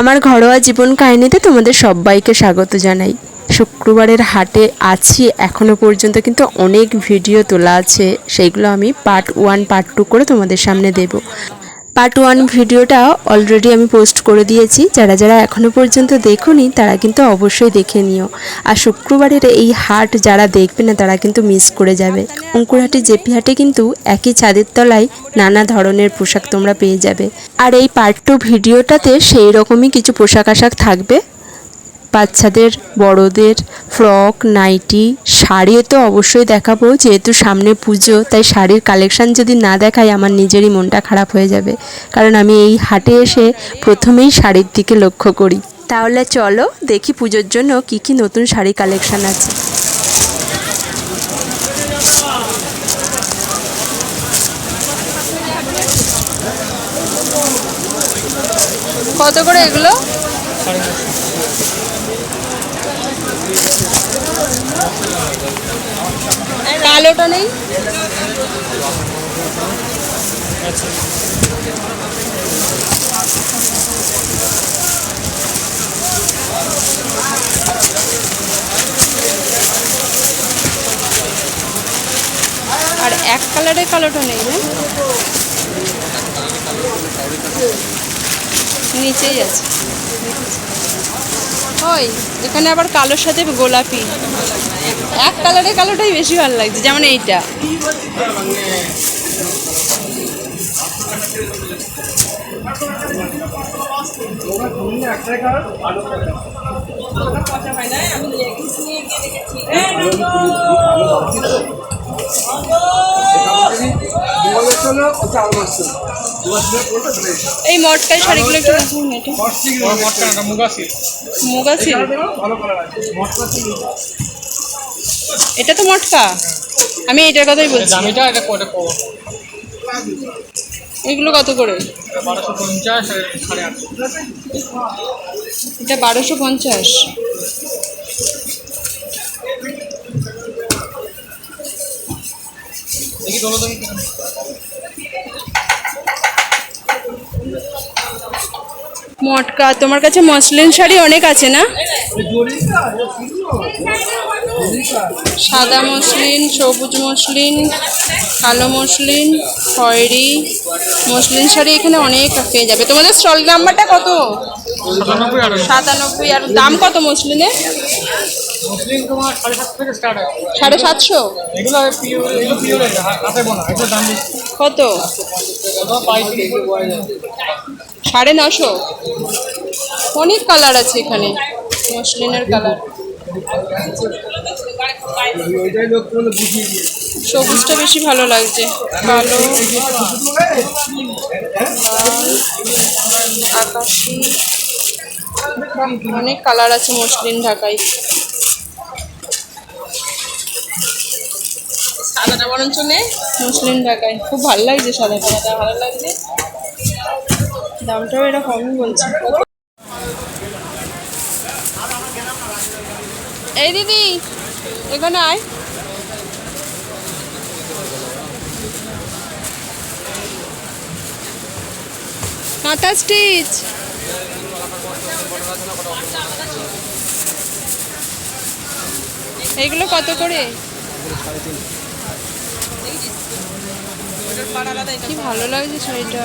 আমার ঘরোয়া জীবন কাহিনীতে তোমাদের সবাইকে স্বাগত জানাই। শুক্রবারের হাটে আছি, এখনও পর্যন্ত কিন্তু অনেক ভিডিও তোলা আছে, সেইগুলো আমি পার্ট ওয়ান পার্ট টু করে তোমাদের সামনে দেব। পার্ট ওয়ান ভিডিওটা অলরেডি আমি পোস্ট করে দিয়েছি। যারা যারা এখনও পর্যন্ত দেখোনি, তারা কিন্তু অবশ্যই দেখে নিও। আর শুক্রবারের এই হাট যারা দেখবে না, তারা কিন্তু মিস করে যাবে। অঙ্কুরহাটি জেপি হাটে কিন্তু একই ছাদের তলায় নানা ধরনের পোশাক তোমরা পেয়ে যাবে। আর এই পার্ট টু ভিডিওটাতে সেই রকমই কিছু পোশাক আশাক থাকবে। বাচ্চাদের, বড়দের, ফ্রক, নাইটি শাড়িও তো অবশ্যই দেখাবো। যেহেতু সামনে পুজো, তাই শাড়ির কালেকশান যদি না দেখাই, আমার নিজেরই মনটা খারাপ হয়ে যাবে। কারণ আমি এই হাটে এসে প্রথমেই শাড়ির দিকে লক্ষ্য করি। তাহলে চলো দেখি পুজোর জন্য কি কি নতুন শাড়ি কালেকশান আছে। কত করে এগুলো? কালোটা নেই? আর এক কালারের কালোটা নেই না নিচেই আছে। ওই এখানে আবার কালোর সাথে গোলাপি। এক কালারের কালোটাই বেশি ভালো লাগছে যেমন এইটা। এই মটকাই শাড়িগুলো একটু এটা। মুগা সিল্ক এটা তো মটকা? আমি এটার কথাই বলছি। দামিটা এটা পাবো এগুলো কত করে? এটা বারোশো পঞ্চাশ। দেখি তোলো তুমি মটকা, তোমার কাছে মসলিন শাড়ি অনেক আছে না? সাদা মসলিন, সবুজ মসলিন, কালো মসলিন, খয়েরি মসলিন শাড়ি এখানে অনেক পেয়ে যাবে। তোমাদের স্টল নাম্বারটা কত? সাতানব্বই আর দাম কত মসলিনের? সাড়ে সাতশো? কত? সাড়ে নশো। অনেক কালার আছে এখানে। মসলিনের কালার সবুজটা বেশি ভালো লাগছে। কালো, আকাশি। অনেক কালার আছে মসলিন ঢাকায়। সাদাটা বরঞ্চ নেই মসলিন ঢাকায়। খুব ভালো লাগছে সাদাটা। ভালো লাগছে। দামটাও এটা কমই বলছে। এই দিদি, এখানে আয়। কাঁথা স্টিচ। এইগুলো কত করে? কি ভালো লাগছে শাড়িটা।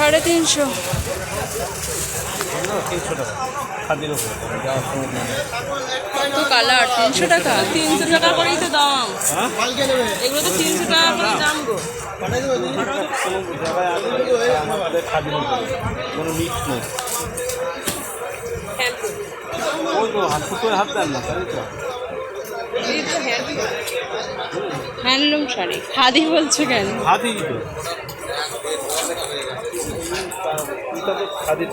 সাড়ে তিনশো। কত কালার? তিনশো টাকা? তিনশো টাকা করেই তো দাম। এগুলো তো তিনশো টাকা করে দাম গো। হ্যান্ডলুম। শাড়ি। খাদি বলছো কেন? হাতই নেব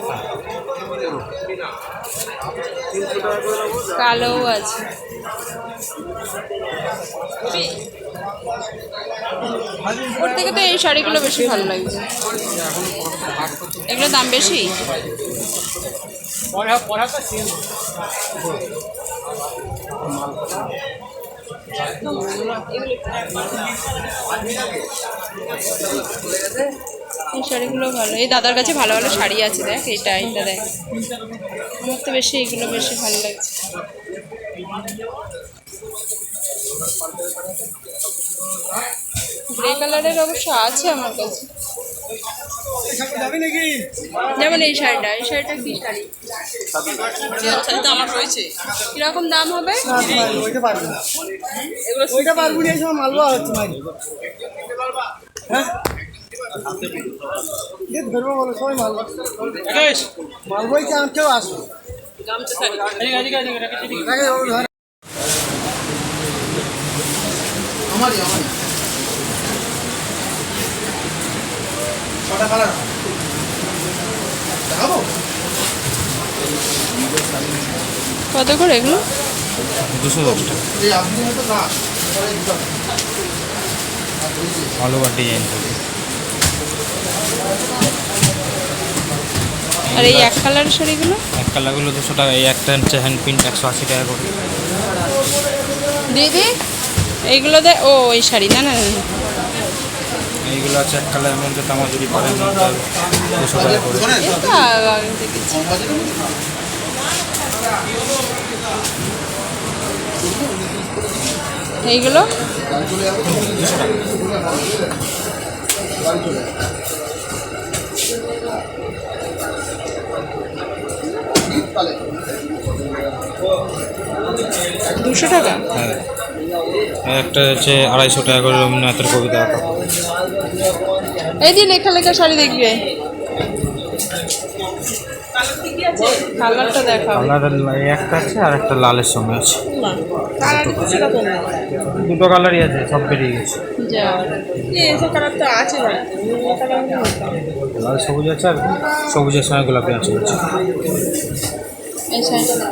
কালোও আছে। ওর থেকে তো এই শাড়িগুলো বেশি ভালো লাগছে এগুলো দাম বেশি? চেঞ্জ এই শাড়িগুলো ভালো। এই দাদার কাছে ভালো ভালো শাড়ি আছে দেখ এইটা এইটা দেখ। আমার তো বেশি এইগুলো বেশি ভালো লাগছে। গ্রে কালারের অবশ্য আছে আমার কাছে। যেমন এই শাড়িটা এই শাড়িটা কি শাড়ি? শাড়ি তো আমার রয়েছে। কীরকম দাম হবে? ওইটা পারব না। ওইটা পারব না এই সময় মালবা হচ্ছে হ্যাঁ? যে ধরবো বলো সবাই মালবা মালবাই কি আমার কেউ আসবে আগে ও ধর। আমারই আমারই। ছটা কালার দেখাবো? কত করে এগুলো? দুশো দশ টাকা। ওভার ডিজাইন থাকে আর এই এক কালার শাড়িগুলো? এক কালারগুলো দুশো টাকা এই একটা হচ্ছে হ্যান্ড প্রিন্ট একশো আশি টাকা করে। দিদি এইগুলো দে ও এই শাড়ি না না। এইগুলো আছে এক কালারের মধ্যে তামাজুরি পরের মধ্যে দুশো টাকা করে। দেখেছি। দুশো টাকা? হ্যাঁ। একটা হচ্ছে আড়াইশো টাকা করে রবীন্দ্রনাথের কবিতা আঁকা। এই দিয়ে লেখা লেখা শাড়ি দেখবে। কালারটা দেখাও। কালার একটা আছে আর একটা লালের সঙ্গে আছে। দুটো কালারই আছে সব বেরিয়ে গেছে। লাল সবুজ আছে আর সবুজের সঙ্গে গোলাপি আছে। এই শাড়িটা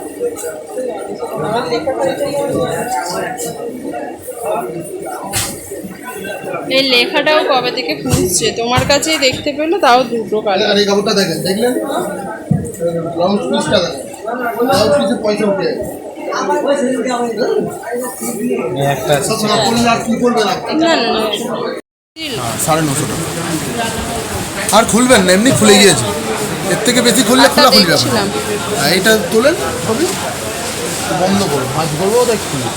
এই লেখাটাও কবে থেকে খুঁজছে? তোমার কাছেই দেখতে পেল তাও দুটো কালার আর এই কাপড়টা দেখেন দেখলেন? ব্লাউজ পিসটা দেখেন। ব্লাউজ পিসে পয়সা উঠে যায়। একটা আছে সব সময় করলে আর কি করবেন আপনি না না না সাড়ে নশো টাকা আর খুলবেন না এমনি খুলে গিয়েছে। এর থেকে বেশি খুললে খোলা দেখছিলাম। হ্যাঁ এইটা তোলেন ছবি বন্ধ করো মাছ করব তাই খুলবে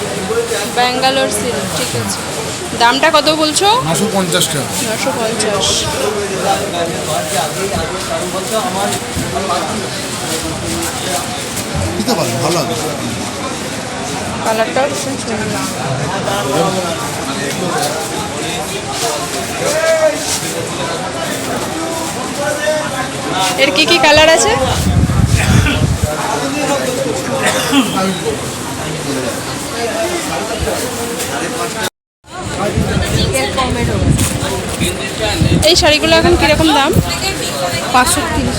ব্যাঙ্গালোর সিল্ক ঠিক আছে। দামটা কত বলছো? নশো পঞ্চাশ টাকা। নশো পঞ্চাশ। দিতে পারেন ভালো হবে। কালারটাও ভীষণ সুন্দর। এর কি কি কালার আছে? এই শাড়িগুলো এখন কীরকম দাম? পাঁচশো তিরিশ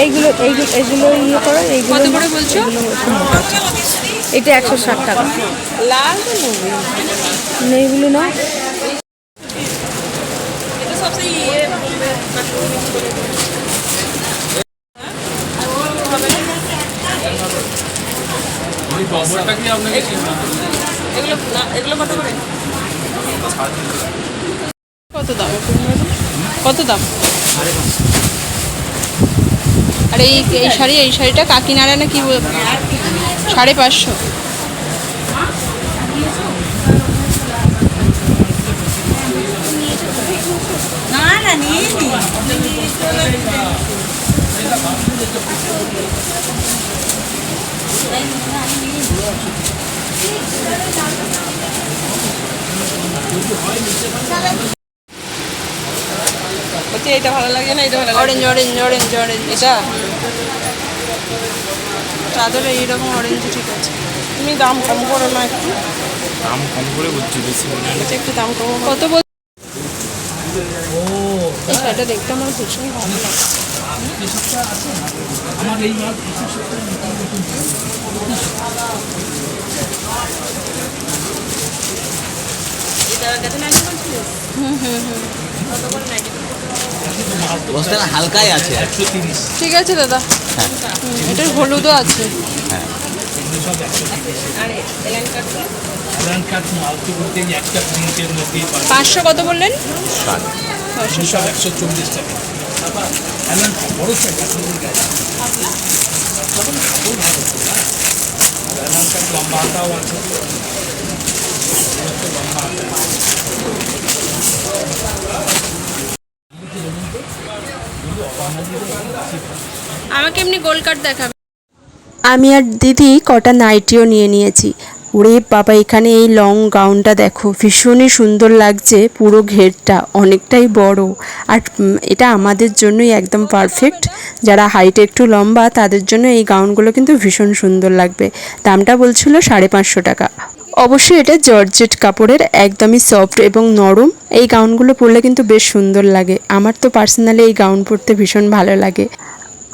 এইগুলো এইগুলো এগুলো ইয়ে করো এইগুলো কত করে বলছো? এটা একশো ষাট টাকা। লাল এইগুলো না কত দাম? কত দাম? আর এই এই শাড়ি এই শাড়িটা কাকিনাড়া না কি সাড়ে পাঁচশো। বলছি এটা ভালো লাগে না এটা ভালো লাগে অরেঞ্জ অরেঞ্জ অরেঞ্জ অরেঞ্জ এটা? চাদরে এইরকম অরেঞ্জ ঠিক আছে। তুমি দাম কম করো না একটু। দাম কম করে বলছি বেশি বলে আচ্ছা একটু দাম কম কত বল এই শাড়িটা দেখতে আমার ভীষণ ভালো লাগে। বস্তাটা হালকাই আছে। ঠিক আছে দাদা। হুম, এটার হলুদও আছে। পাঁচশো কত বললেন? আমাকে এমনি গোল কাট দেখাবে। আমি আর দিদি কটা নাইটিও নিয়ে নিয়েছি। ওরে বাবা, এখানে এই লং গাউনটা দেখো, ভীষণই সুন্দর লাগছে পুরো ঘেরটা, অনেকটাই বড়। আর এটা আমাদের জন্যই একদম পারফেক্ট যারা হাইটে একটু লম্বা, তাদের জন্য এই গাউনগুলো কিন্তু ভীষণ সুন্দর লাগবে। দামটা বলছিল সাড়ে পাঁচশো টাকা। অবশ্যই এটা জর্জেট কাপড়ের একদমই সফট এবং নরম। এই গাউনগুলো পরলে কিন্তু বেশ সুন্দর লাগে। আমার তো পার্সোনালি এই গাউন পরতে ভীষণ ভালো লাগে।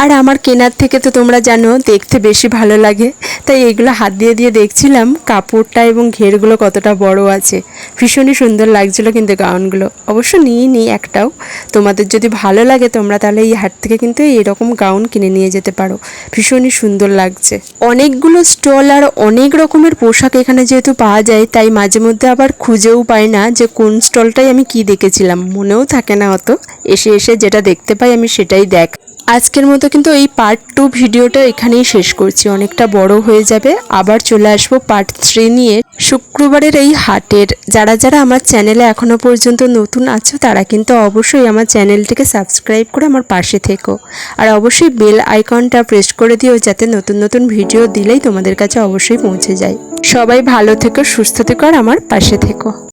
আর আমার কেনার থেকে তো তোমরা জানো, দেখতে বেশি ভালো লাগে। তাই এগুলো হাত দিয়ে দিয়ে দেখছিলাম, কাপড়টা এবং ঘেরগুলো কতটা বড় আছে। ভীষণই সুন্দর লাগছিল কিন্তু গাউনগুলো। অবশ্য নিয়ে নিই একটাও। তোমাদের যদি ভালো লাগে তোমরা তাহলে এই হাট থেকে কিন্তু এরকম গাউন কিনে নিয়ে যেতে পারো। ভীষণই সুন্দর লাগছে। অনেকগুলো স্টল আর অনেক রকমের পোশাক এখানে যেহেতু পাওয়া যায়, তাই মাঝে মধ্যে আবার খুঁজেও পাই না যে কোন স্টলটাই আমি কি দেখেছিলাম। মনেও থাকে না অত। এসে এসে যেটা দেখতে পাই আমি সেটাই দেখ আজকের মতো কিন্তু এই পার্ট টু ভিডিওটা এখানেই শেষ করছি। অনেকটা বড় হয়ে যাবে। আবার চলে আসব পার্ট থ্রি নিয়ে। শুক্রবারের এই হাটের যারা যারা আমার চ্যানেলে এখনও পর্যন্ত নতুন আছো, তারা কিন্তু অবশ্যই আমার চ্যানেলটিকে সাবস্ক্রাইব করে আমার পাশে থেকো। আর অবশ্যই বেল আইকনটা প্রেস করে দিও, যাতে নতুন নতুন ভিডিও দিলেই তোমাদের কাছে অবশ্যই পৌঁছে যায়। সবাই ভালো থেকো, সুস্থ থেকো, আর আমার পাশে থেকো।